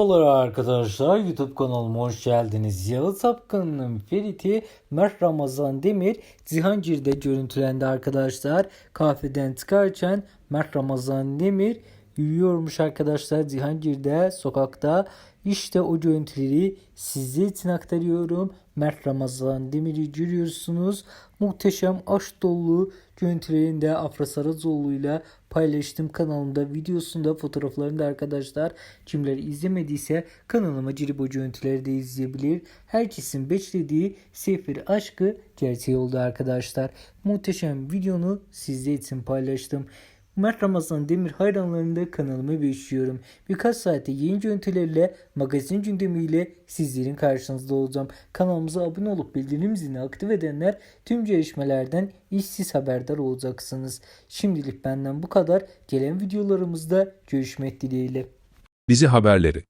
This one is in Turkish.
Merhabalar arkadaşlar YouTube kanalıma hoş geldiniz. Yalı Sapkın'ın Ferit'i Mert Ramazan Demir Zihancir'de görüntülendi arkadaşlar. Kahveden çıkarken Mert Ramazan Demir yürüyormuş arkadaşlar Zihancir'de sokakta. İşte o görüntüleri size için aktarıyorum. Mert Ramazan Demir'i görüyorsunuz. Muhteşem aşk dolu görüntülerini de Afra Saracoğlu ile paylaştım kanalımda videosunda fotoğraflarını da arkadaşlar kimler izlemediyse kanalıma Ciribo görüntüleri de izleyebilir. Herkesin beklediği Sefir aşkı gerçeği oldu arkadaşlar. Muhteşem videonu sizler için paylaştım. Mert Ramazan Demir hayranlarını da kanalıma bekliyorum. Birkaç saate yayın görüntülerle magazin gündemiyle sizlerin karşınızda olacağım. Kanalımıza abone olup bildirim zilini aktif edenler tüm gelişmelerden işsiz haberdar olacaksınız. Şimdilik benden bu kadar. Gelen videolarımızda görüşmek dileğiyle. Dizi haberleri